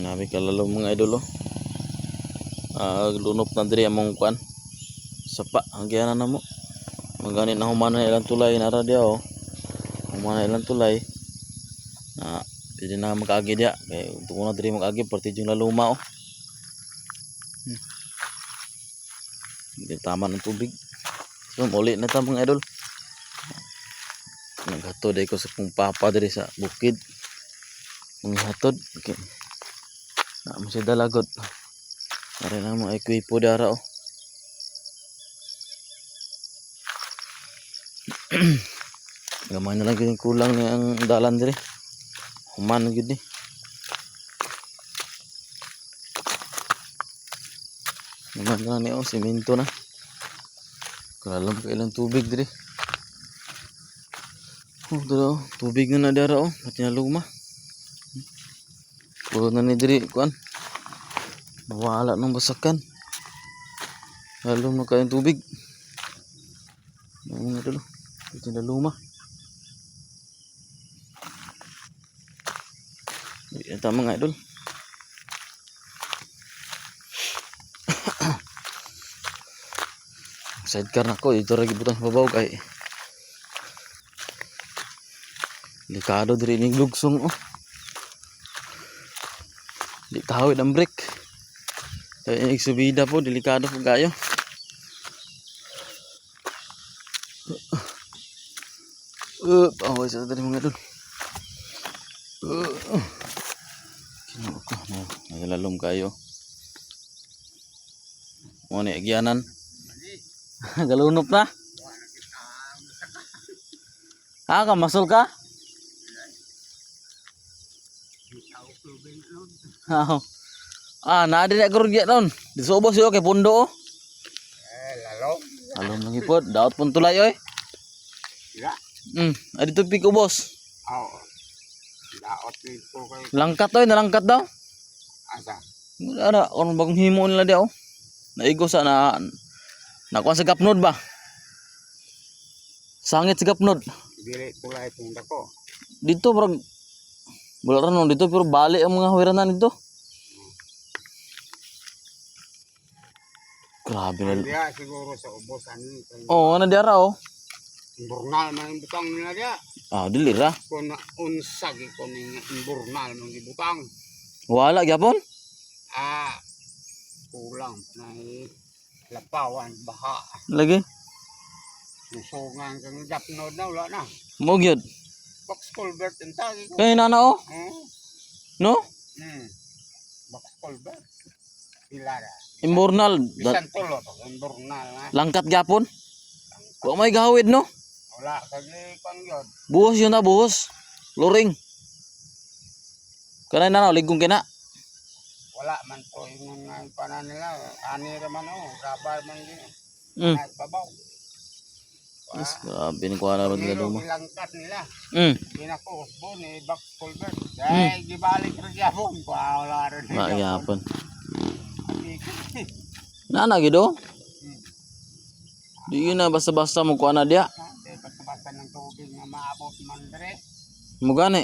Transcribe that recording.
Nabi kalalo mga idol oh. Ah, lunop na diri among kuan. Sapa ang giana namo. Magani na humana ilang tulay na ra dia oh. Humana ilang tulay. Na pwede na magagi dia. Kay untuk na diri magagi perti jung laluma oh. Hmm. Hindi tama ng tubig. So, uli na ta mga idol. Naghatod ko sa kong papa diri sa bukid. Manghatod. Okay. Na mo si dalagot. Para na mo ay kuipo dara oh. Gamay na lang yung kulang ni ang dalan diri. Human na gyud ni. Human na ni oh, simento na. Kalam ka ilang tubig diri. Oh, dara oh. Tubig na na dara oh. Pati na luma. Puro na ni diri kuan. Mawala ng basakan. Lalo na kayong tubig. Ang mga dulo. Pati na luma. Ito mga idol. Sidecar na ko. Ito lagi butang babaw kay. Delikado diri ning lugsong oh. Di tawid ang brake. Kaya yung subida po, delikado po kayo. Uh, away sa tadi mga dun. Uh, Kino ko, no, nagalalom kayo. Mo ni agyanan. Galunop na. Ah, kamasol ka? Ah, ah na di nak kerja don. Di sobos yo kay pundo. oh. Eh, lalo. Alom lagi pod, daot pun tulay oy. Ya. Hmm, adi tu piko bos. Oo. Daot nito kay Langkat oy, nalangkat daw. asa. Ada orang bagong himo nila dia oh. Naigo sa na nakuha sa gapnod ba? Sangit sa gapnod. Dili tulay itong dako. Dito parang wala rin no, dito pero bali ang mga hawiranan dito. Grabe na. Dia siguro sa ubos ani kay Oh, ano diara oh. imburnal man ang butang nila dia. Ah, dili ra. Kung na unsag ko ning imburnal man gibutang. Wala gyapon. Ah, kulang na lapawan baha. Lagi. Musungan kang japnod na wala na. Mo gyud. Box culvert ang tagi ko. Kay nana oh. Hmm. No? Hmm. Box culvert. Pilara. Immornal. Da- Bisan tulo to, imburnal na. langkat gyapon. Wa may gawid no. Wala kagi kon yun. Buhos yun na buhos. Luring. Kanay na ligong kina. Wala man to yung panan nila. Ani raman o, rabar man din. Mm. Babaw. Yes, ah. grabe. Nakuha na rin nila luma. Nilangkat nila. Mm. Pinakuusbo ni Buck Colbert. Ay, mm. gibalik rin yapon. Wala rin. Maayapon. Nana gido? Hmm. Di na basta-basta mo kuha na dia. Ah, basta-basta ng tubig na maabot man dire. Mugani.